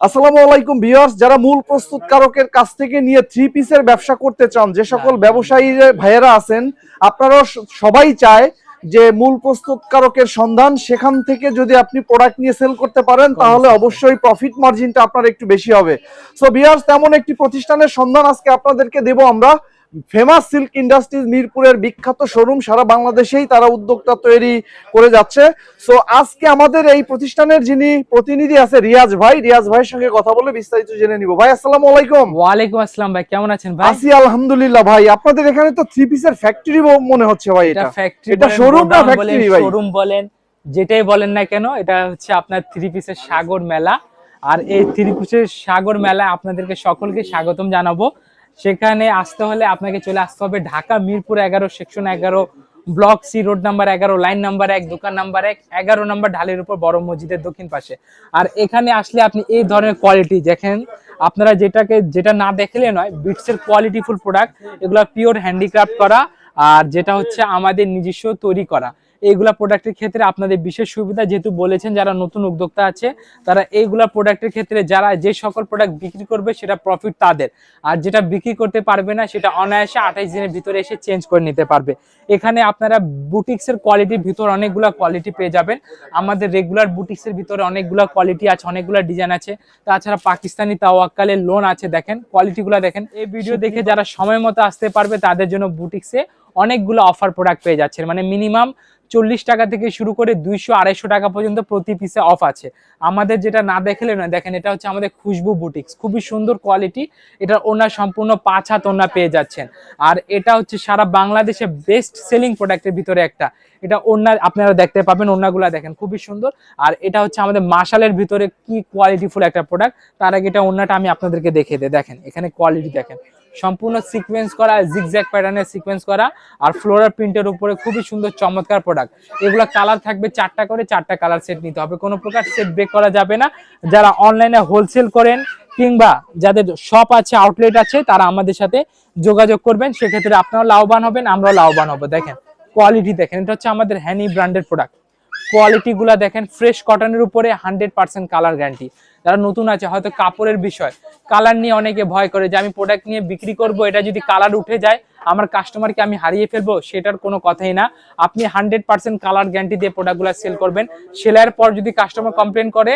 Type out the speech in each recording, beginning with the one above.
আসসালামু আলাইকুম ভিউয়ার্স যারা মূল প্রস্তুতকারকের কাছ থেকে নিয়ে থ্রি পিসের ব্যবসা করতে চান যে সকল ব্যবসায়ী ভাইয়েরা আছেন আপনারা সবাই চায় যে মূল প্রস্তুতকারকের সন্ধান সেখান থেকে যদি আপনি প্রোডাক্ট নিয়ে সেল করতে পারেন তাহলে অবশ্যই প্রফিট মার্জিনটা আপনার একটু বেশি হবে। সো ভিউয়ার্স তেমন একটি প্রতিষ্ঠানের সন্ধান আজকে আপনাদেরকে দেব আমরা। ফেমাস সিল্ক ইন্ডাস্ট্রিজ মিরপুরের বিখ্যাত শোরুম সারা বাংলাদেশেই তারা উদ্যোক্তা তৈরি করে যাচ্ছে। সো আজকে আমাদের এই প্রতিষ্ঠানের যিনি প্রতিনিধি আছে রিয়াজ ভাই রিয়াজ ভাইয়ের সঙ্গে কথা বলে বিস্তারিত জেনে নিব। ভাই আসসালামু আলাইকুম। ওয়ালাইকুম আসসালাম ভাই কেমন আছেন ভাই? আছি আলহামদুলিল্লাহ ভাই। আপনাদের এখানে তো থ্রি পিসের ফ্যাক্টরি মনে হচ্ছে ভাই এটা ফ্যাক্টরি এটা showroom না factory ভাই? শোরুম বলেন যেটাই বলেন না কেন এটা হচ্ছে আপনার থ্রি পিসের সাগর মেলা। আর এই থ্রি পিসের সাগর মেলা আপনাদেরকে সকলকে স্বাগতম জানাব। সেখানে আসতে হলে আপনাকে চলে আসতে হবে ঢাকা, মিরপুর এগারো, সেকশন এগারো, ব্লক সি, রোড নাম্বার এগারো, লাইন নাম্বার এক, দোকান নাম্বার এক, এগারো নাম্বার ঢালের উপর বড় মসজিদের দক্ষিণ পাশে। আর এখানে আসলে আপনি এই ধরনের কোয়ালিটি দেখেন, আপনারা যেটাকে, যেটা না দেখলে নয় বিটসের কোয়ালিটিফুল প্রোডাক্ট এগুলো পিওর হ্যান্ডিক্রাফট করা, আর যেটা হচ্ছে আমাদের নিজস্ব তৈরি করা। এইগুলা প্রোডাক্টের ক্ষেত্রে আপনাদের বিশেষ সুবিধা যেহেতু বলেছেন যারা নতুন উদ্যোক্তা আছে তারা এইগুলা প্রোডাক্টের ক্ষেত্রে যারা যে সকল প্রোডাক্ট বিক্রি করবে সেটা প্রফিট তাদের। আর যেটা বিক্রি করতে পারবে না সেটা অনায়াসে আঠাইশ দিনের ভিতরে এসে চেঞ্জ করে নিতে পারবে। এখানে আপনারা বুটিক্সের কোয়ালিটির ভিতর অনেকগুলা কোয়ালিটি পেয়ে যাবেন। আমাদের রেগুলার বুটিক্সের ভিতরে অনেকগুলা কোয়ালিটি আছে অনেকগুলা ডিজাইন আছে। তাছাড়া পাকিস্তানি তাওয়াক্কালের লোন আছে দেখেন কোয়ালিটিগুলো দেখেন। এই ভিডিও দেখে যারা সময় মতো আসতে পারবে তাদের জন্য বুটিক্সে অনেকগুলো অফার প্রোডাক্ট পেয়ে যাচ্ছেন। মানে মিনিমাম চল্লিশ টাকা থেকে শুরু করে দুইশো আড়াইশো টাকা পর্যন্ত প্রতি পিসে অফ আছে। আমাদের যেটা না দেখলে নয়, দেখেন এটা হচ্ছে আমাদের খুশবু বুটিক্স খুবই সুন্দর কোয়ালিটি এটার ওনার সম্পূর্ণ পাঁচ হাত ওনা পেয়ে যাচ্ছেন। আর এটা হচ্ছে সারা বাংলাদেশে বেস্ট সেলিং প্রোডাক্টের ভিতরে একটা। এটা ওড়না আপনারা দেখতে পাবেন ওড়নাগুলা দেখেন, খুবই সুন্দর। আর এটা হচ্ছে আমাদের মাশালের ভিতরে কি কোয়ালিটিফুল একটা প্রোডাক্ট তার আগে এটা ওড়নাটা আমি আপনাদেরকে দেখে দিই। দেখেন, এখানে কোয়ালিটি দেখেন। সম্পূর্ণ সিকোয়েন্স করা জিগজ্যাগ প্যাটার্নের সিকোয়েন্স করা আর ফ্লোরার প্রিন্টের উপরে খুবই সুন্দর চমৎকার প্রোডাক্ট এগুলো কালার থাকবে চারটা করে, চারটা কালার সেট নিতে হবে। কোনো প্রকার সেট ব্রেক করা যাবে না। যারা অনলাইনে হোলসেল করেন কিংবা যাদের শপ আছে আউটলেট আছে, তারা আমাদের সাথে যোগাযোগ করবেন। সেক্ষেত্রে আপনারাও লাভবান হবেন, আমরাও লাভবান হব। দেখেন কোয়ালিটি দেখেন, এটা হচ্ছে আমাদের হ্যানি ব্র্যান্ডের প্রোডাক্ট কোয়ালিটি গুলা দেখেন ফ্রেশ কটনের উপরে হান্ড্রেড পার্সেন্ট কালার গ্যারান্টি যারা নতুন আছে, হয়তো কাপড়ের বিষয়। কালার নিয়ে অনেকে ভয় করে যে, আমি প্রোডাক্ট নিয়ে বিক্রি করব, এটা যদি কালার উঠে যায়, আমার কাস্টমারকে আমি হারিয়ে ফেলব, সেটার কোনো কথাই না। আপনি হান্ড্রেড পার্সেন্ট কালার গ্যারান্টি দিয়ে প্রোডাক্টগুলো সেল করবেন। সেলাইয়ের পর যদি কাস্টমার কমপ্লেন করে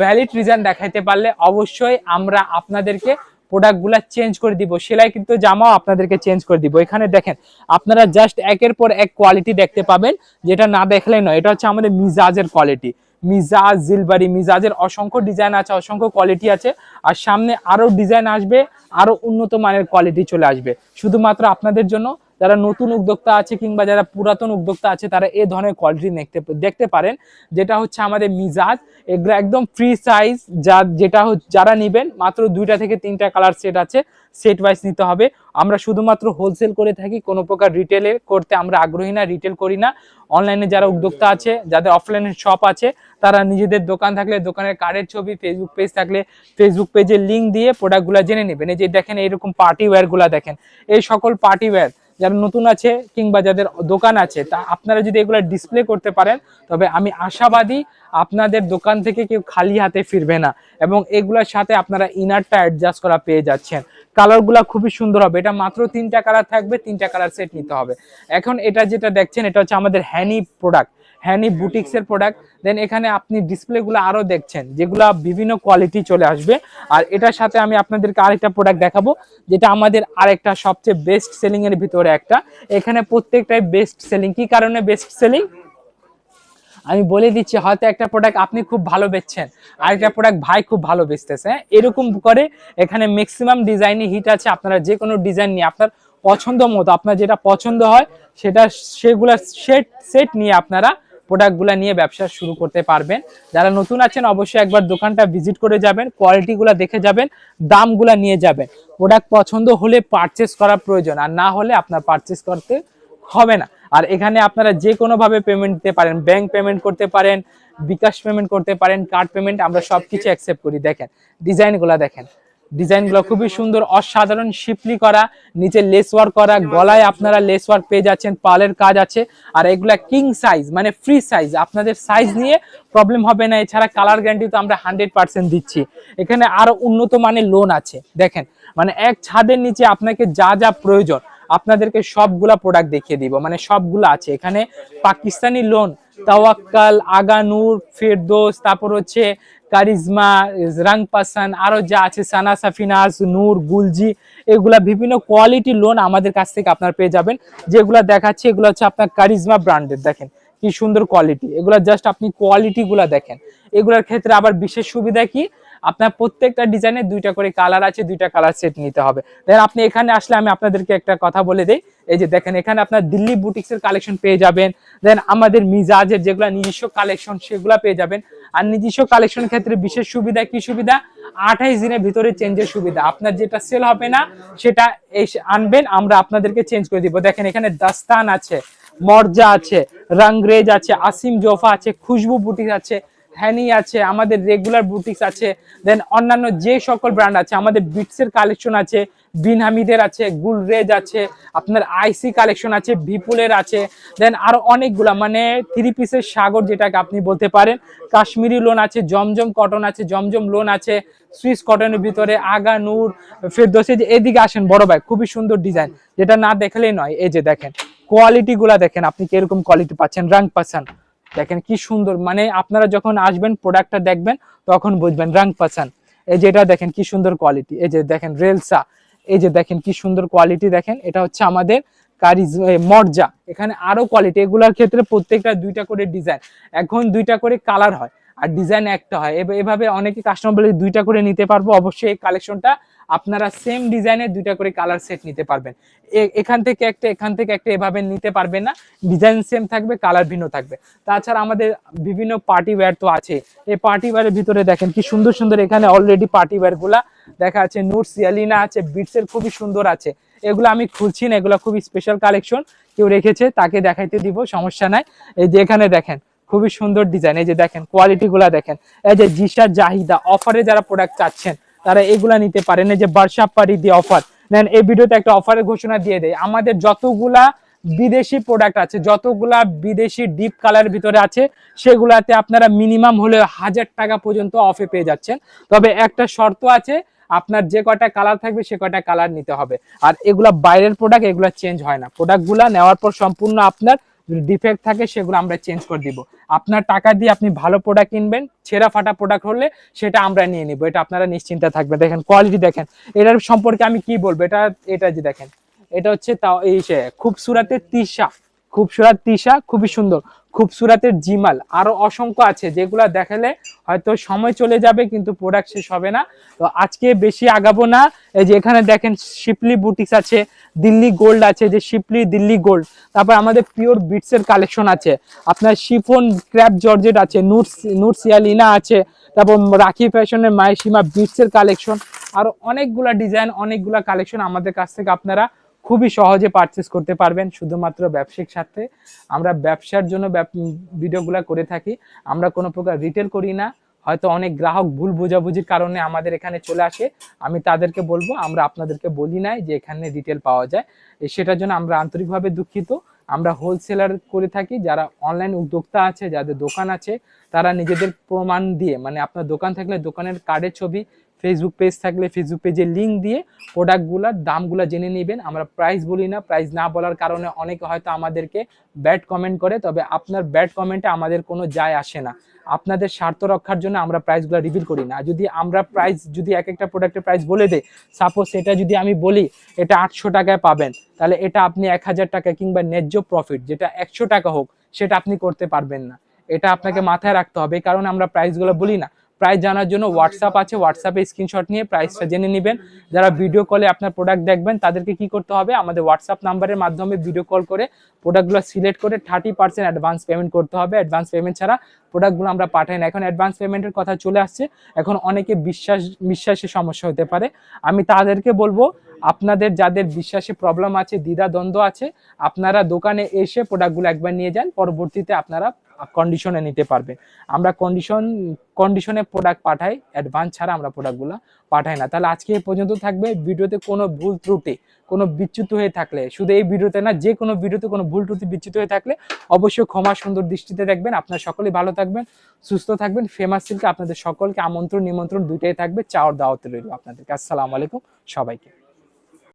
ভ্যালিড রিজন দেখাইতে পারলে অবশ্যই আমরা আপনাদেরকে প্রোডাক্টগুলো চেঞ্জ করে দিব, সেলাই কিন্তু জামাও আপনাদেরকে চেঞ্জ করে দিব। এখানে দেখেন, আপনারা জাস্ট একের পর এক কোয়ালিটি দেখতে পাবেন, যেটা না দেখলে নয়। এটা হচ্ছে আমাদের মিজাজের কোয়ালিটি মিজাজ জিলবারি মিজাজের অসংখ্য ডিজাইন আছে, অসংখ্য কোয়ালিটি আছে। আর সামনে আরও ডিজাইন আসবে আরও উন্নত মানের কোয়ালিটি চলে আসবে। শুধুমাত্র আপনাদের জন্য যারা নতুন উদ্যোক্তা আছে কিংবা যারা পুরাতন উদ্যোক্তা আছে, তারা এই ধরনের কোয়ালিটি দেখতে দেখতে পারেন। যেটা হচ্ছে আমাদের মিজাজ। এগুলো একদম ফ্রি সাইজ যা, যেটা যারা নেবেন, মাত্র দুইটা থেকে তিনটা কালার সেট আছে। সেট ওয়াইজ নিতে হবে। আমরা শুধুমাত্র হোলসেল করে থাকি, কোনো প্রকার রিটেলে করতে আমরা আগ্রহী না রিটেল করি না। অনলাইনে যারা উদ্যোক্তা আছে, যাদের অফলাইনে শপ আছে, তারা নিজেদের দোকান থাকলে, দোকানের কার্ডের ছবি ফেসবুক পেজ থাকলে ফেসবুক পেজের লিঙ্ক দিয়ে প্রোডাক্টগুলো জেনে নেবেন। এই যে দেখেন, এইরকম পার্টি ওয়্যারগুলো দেখেন। এই সকল পার্টি ওয়্যার যারা নতুন আছে কিংবা যাদের দোকান আছে, তা আপনারা যদি এগুলো ডিসপ্লে করতে পারেন, তবে আমি আশাবাদী আপনাদের দোকান থেকে কেউ খালি হাতে ফিরবে না এবং এগুলোর সাথে আপনারা ইনারটা অ্যাডজাস্ট করা পেয়ে যাচ্ছেন। কালারগুলো খুবই সুন্দর হবে। এটা মাত্র তিনটা কালার থাকবে, তিনটা কালার সেট নিতে হবে। এখন এটা যেটা দেখছেন, এটা হচ্ছে আমাদের হ্যানি প্রোডাক্ট হ্যানি বুটিক্সের প্রোডাক্ট দেন এখানে আপনি ডিসপ্লেগুলো আরও দেখছেন, যেগুলা বিভিন্ন কোয়ালিটি চলে আসবে। আর এটার সাথে আমি আপনাদেরকে আরেকটা প্রোডাক্ট দেখাবো, যেটা আমাদের আরেকটা সবচেয়ে বেস্ট সেলিং এর ভিতরে একটা। এখানে প্রত্যেকটাই বেস্ট সেলিং কি কারণে বেস্ট সেলিং আমি বলে দিচ্ছি, হয়তো একটা প্রোডাক্ট আপনি খুব ভালো বেচছেন, আরেকটা প্রোডাক্ট ভাই খুব ভালো বেচতেছে হ্যাঁ? এরকম করে এখানে ম্যাক্সিমাম ডিজাইনই হিট আছে, আপনারা যে কোনো ডিজাইন নিয়ে আপনার পছন্দ মতো, আপনার যেটা পছন্দ হয়, সেটা, সেগুলা সেট সেট নিয়ে আপনারা প্রোডাক্টগুলো নিয়ে ব্যবসা শুরু করতে পারবেন। যারা নতুন আছেন, অবশ্যই একবার দোকানটা ভিজিট করে যাবেন কোয়ালিটিগুলো দেখে যাবেন, দামগুলা নিয়ে যাবেন। প্রোডাক্ট পছন্দ হলে পারচেস করা প্রয়োজন, আর না হলে আপনার পারচেস করতে হবে না। আর এখানে আপনারা যে কোনো ভাবে পেমেন্ট দিতে পারেন ব্যাংক পেমেন্ট করতে পারেন, বিকাশ পেমেন্ট করতে পারেন কার্ড পেমেন্ট আমরা সবকিছু অ্যাকসেপ্ট করি। দেখেন ডিজাইনগুলো দেখেন। ডিজাইনগুলো খুবই সুন্দর, অসাধারণ শিপলি করা, নিচে লেস ওয়ার্ক করা, গলায় আপনারা লেস ওয়ার্ক পেয়ে যাচ্ছেন, পালের কাজ আছে। আর এগুলা কিং সাইজ মানে ফ্রি সাইজ আপনাদের সাইজ নিয়ে প্রবলেম হবে না, এছাড়া কালার গ্যারান্টি তো আমরা হান্ড্রেড পার্সেন্ট দিচ্ছি। এখানে আরও উন্নত মানের লোন আছে, দেখেন। মানে এক ছাদের নিচে আপনাকে যা যা প্রয়োজন, আপনাদেরকে সবগুলা প্রোডাক্ট দেখিয়ে দিব। মানে সবগুলো আছে। এখানে পাকিস্তানি লোন তাওয়াক্কাল, আগানুর, ফেরদোস, তারপর হচ্ছে কারিজমা রাং পাসান, আরও যা আছে, সানা সাফিনাস নূর, গুলজি, এগুলা বিভিন্ন কোয়ালিটি লোন আমাদের কাছ থেকে আপনারা পেয়ে যাবেন। যেগুলা দেখাচ্ছে, এগুলো হচ্ছে আপনার কারিজমা ব্র্যান্ডের দেখেন কি সুন্দর কোয়ালিটি এগুলা জাস্ট আপনি কোয়ালিটি গুলা দেখেন। এগুলোর ক্ষেত্রে আবার বিশেষ সুবিধা কি? আপনার প্রত্যেকটা ডিজাইনের দুইটা করে কালার আছে, দুইটা কালার সেট নিতে হবে। দেন আপনি এখানে আসলে আমি আপনাদেরকে একটা কথা বলে দেই। এই যে দেখেন, এখানে আপনার দিল্লি বুটিক্সের কালেকশন পেয়ে যাবেন। দেন আমাদের মিজাজের যেগুলো নিজস্ব কালেকশন সেগুলো পেয়ে যাবেন। আর নিজস্ব কালেকশন ক্ষেত্রে বিশেষ সুবিধা, কি সুবিধা? আঠাইশ দিনের ভিতরে চেঞ্জের সুবিধা। আপনার যেটা সেল হবে না, সেটা আনবেন, আমরা আপনাদেরকে চেঞ্জ করে দিব। দেখেন, এখানে দাস্তান আছে, মর্জা আছে, রংরেজ আছে, আসিম জোফা আছে, খুশবু বুটিক আছে হ্যানি আছে, আমাদের রেগুলার বুটিক্স আছে দেন অন্যান্য যে সকল ব্র্যান্ড আছে, আমাদের বিটসের কালেকশন আছে বিন হামিদের আছে গুলরেজ আছে, আপনার আইসি কালেকশন আছে বিপুলের আছে দেন আরও অনেকগুলা মানে থ্রি পিসের সাগর যেটাকে আপনি বলতে পারেন, কাশ্মীরি লোন আছে, জমজম কটন আছে, জমজম লোন আছে সুইস কটনের ভিতরে, আগা নূর, ফেরদোসে যে এদিকে আসেন বড় ভাই, খুবই সুন্দর ডিজাইন যেটা না দেখলেই নয়, এই যে দেখেন কোয়ালিটি গুলা দেখেন, আপনি কীরকম কোয়ালিটি পাচ্ছেন রাং পাচ্ছেন। দেখেন কি সুন্দর। মানে আপনারা যখন আসবেন প্রোডাক্টটা দেখবেন তখন বুঝবেন রাং পাচান এই যে এটা দেখেন কি সুন্দর কোয়ালিটি এই যে দেখেন রেলসা। এই যে দেখেন কি সুন্দর কোয়ালিটি দেখেন। এটা হচ্ছে আমাদের কারিজ এ, মর্জা। এখানে আরও কোয়ালিটি এগুলোর ক্ষেত্রে প্রত্যেকটা দুইটা করে ডিজাইন এখন দুইটা করে কালার হয়। আর ডিজাইন একটা হয়। এভাবে অনেকে কাস্টমার বলে দুইটা করে নিতে পারব। অবশ্যই এই কালেকশনটা আপনারা সেম ডিজাইনের দুইটা করে কালার সেট নিতে পারবেন। এখান থেকে একটা, এখান থেকে একটা এভাবে নিতে পারবেন না। ডিজাইন সেম থাকবে কালার ভিন্ন থাকবে। তাছাড়া আমাদের বিভিন্ন পার্টি ওয়্যার তো আছে। এই পার্টি ওয়্যারের ভিতরে দেখেন কি সুন্দর সুন্দর এখানে অলরেডি পার্টি ওয়্যারগুলা দেখা আছে নুট সিয়ালিনা আছে বিটসের খুবই সুন্দর আছে। এগুলো আমি খুলছি না, এগুলো খুবই স্পেশাল কালেকশন কেউ রেখেছে, তাকে দেখাইতে দিব, সমস্যা নাই। এই যে এখানে দেখেন খুবই সুন্দর ডিজাইন এই যে দেখেন কোয়ালিটি গুলা দেখেন। এই যে জিসা জাহিদা অফারে যারা প্রোডাক্ট চাচ্ছেন, তারা এগুলা নিতে পারেন। এই যে বার্ষা পারি দিয়ে অফার নেন, এই ভিডিওতে একটা অফারের ঘোষণা দিয়ে দেয় আমাদের যতগুলা বিদেশি প্রোডাক্ট আছে, যতগুলা বিদেশি ডিপ কালার ভিতরে আছে, সেগুলাতে আপনারা মিনিমাম হলে হাজার টাকা পর্যন্ত অফে পেয়ে যাচ্ছেন। তবে একটা শর্ত আছে, আপনার যে কয়টা কালার থাকবে, সে কয়টা কালার নিতে হবে। আর এগুলা বাইরের প্রোডাক্ট এগুলা চেঞ্জ হয় না। প্রোডাক্টগুলা নেওয়ার পর সম্পূর্ণ আপনার ডিফেক্ট থাকে, সেগুলো আমরা চেঞ্জ করে দিব। আপনার টাকা দিয়ে আপনি ভালো প্রোডাক্ট কিনবেন, ছেঁড়া ফাটা প্রোডাক্ট হলে সেটা আমরা নিয়ে নিব। এটা আপনারা নিশ্চিন্তে থাকবেন। দেখেন কোয়ালিটি দেখেন। এটার সম্পর্কে আমি কি বলব? এটা এটা যে দেখেন, এটা হচ্ছে তাও এই সে খুবসুরাতের তিশা খুবসুরাত তিশা, খুবই সুন্দর। খুবসুরাতের জিমাল। আরও অসংখ্য আছে যেগুলো দেখালে হয়তো সময় চলে যাবে, কিন্তু প্রোডাক্ট শেষ হবে না। তো আজকে বেশি আগাবো না। এই যে এখানে দেখেন শিপলি বুটিক্স আছে, দিল্লি গোল্ড আছে, যে শিপলি দিল্লি গোল্ড তারপর আমাদের পিওর বিটস এর কালেকশন আছে। আপনার শিফোন ক্র্যাপ জর্জেট আছে নুট নুট সিয়ালিনা আছে, তারপর রাখি ফ্যাশনের মায়েসীমা বিটস এর কালেকশন আরও অনেকগুলা ডিজাইন অনেকগুলা কালেকশন আমাদের কাছ থেকে আপনারা খুবই সহজে পারচেস করতে পারবেন শুধুমাত্র ব্যবসায়িক স্বার্থে। আমরা ব্যবসার জন্য ভিডিওগুলো করে থাকি। আমরা কোনো প্রকার রিটেল করি না। হয়তো অনেক গ্রাহক ভুল বোঝাবুঝির কারণে আমাদের এখানে চলে আসে। আমি তাদেরকে বলব, আমরা আপনাদেরকে বলি নাই যে এখানে রিটেল পাওয়া যায়। সেটার জন্য আমরা আন্তরিকভাবে দুঃখিত। আমরা হোলসেলার করে থাকি। যারা অনলাইন উদ্যোক্তা আছে, যাদের দোকান আছে, তারা নিজেদের প্রমাণ দিয়ে মানে আপনার দোকান থাকলে দোকানের কার্ডের ছবি ফেসবুক পেজ থাকলে ফেসবুক পেজে লিঙ্ক দিয়ে প্রোডাক্টগুলোর দামগুলো জেনে নেবেন। আমরা প্রাইস বলি না প্রাইস না বলার কারণে অনেকে হয়তো আমাদেরকে ব্যাড কমেন্ট করে, তবে আপনার ব্যাড কমেন্টে আমাদের কোনো যায় আসে না। আপনাদের স্বার্থ রক্ষার জন্য আমরা প্রাইসগুলো রিভিল করি না। যদি আমরা প্রাইস যদি এক একটা প্রোডাক্টের প্রাইস বলে দেই সাপোজ এটা যদি আমি বলি, এটা আটশো টাকায় পাবেন, তাহলে এটা আপনি এক হাজার টাকা কিংবা ন্যায্য প্রফিট যেটা একশো টাকা হোক, সেটা আপনি করতে পারবেন না। এটা আপনাকে মাথায় রাখতে হবে কারণ আমরা প্রাইসগুলো বলি না। প্রাইস জানার জন্য হোয়াটসঅ্যাপ আছে। হোয়াটসঅ্যাপে স্ক্রিনশট নিয়ে প্রাইসটা জেনে নেবেন। যারা ভিডিও কলে আপনার প্রোডাক্ট দেখবেন, তাদেরকে কি করতে হবে? আমাদের হোয়াটসঅ্যাপ নাম্বারের মাধ্যমে ভিডিও কল করে প্রোডাক্টগুলো সিলেক্ট করে থার্টি পার্সেন্ট অ্যাডভান্স পেমেন্ট করতে হবে। অ্যাডভান্স পেমেন্ট ছাড়া প্রোডাক্টগুলো আমরা পাঠাই না। এখন অ্যাডভান্স পেমেন্টের কথা চলে আসছে। এখন অনেকে বিশ্বাস, বিশ্বাসের সমস্যা হতে পারে। আমি তাদেরকে বলব, আপনাদের যাদের বিশ্বাসে প্রবলেম আছে দ্বিধা দ্বন্দ্ব আছে, আপনারা দোকানে এসে প্রোডাক্টগুলো একবার নিয়ে যান। পরবর্তীতে আপনারা কন্ডিশনে নিতে পারবেন আমরা কন্ডিশন কন্ডিশনে প্রোডাক্ট পাঠাই অ্যাডভান্স ছাড়া আমরা প্রোডাক্টগুলো পাঠাই না। তাহলে আজকে এই পর্যন্ত থাকবে, ভিডিওতে কোনো ভুল ত্রুটি, কোনো বিচ্যুত হয়ে থাকলে, শুধু এই ভিডিওতে না, যে কোনো ভিডিওতে কোনো ভুল ত্রুটি, বিচ্যুত হয়ে থাকলে অবশ্যই ক্ষমা সুন্দর দৃষ্টিতে দেখবেন। আপনারা সকলেই ভালো থাকবেন, সুস্থ থাকবেন। ফেমাস সিল্কে আপনাদের সকলকে আমন্ত্রণ, নিমন্ত্রণ দুইটাই থাকবে, চাওয়ার দাওয়াতে রইল আপনাদেরকে। আসসালামু আলাইকুম সবাইকে।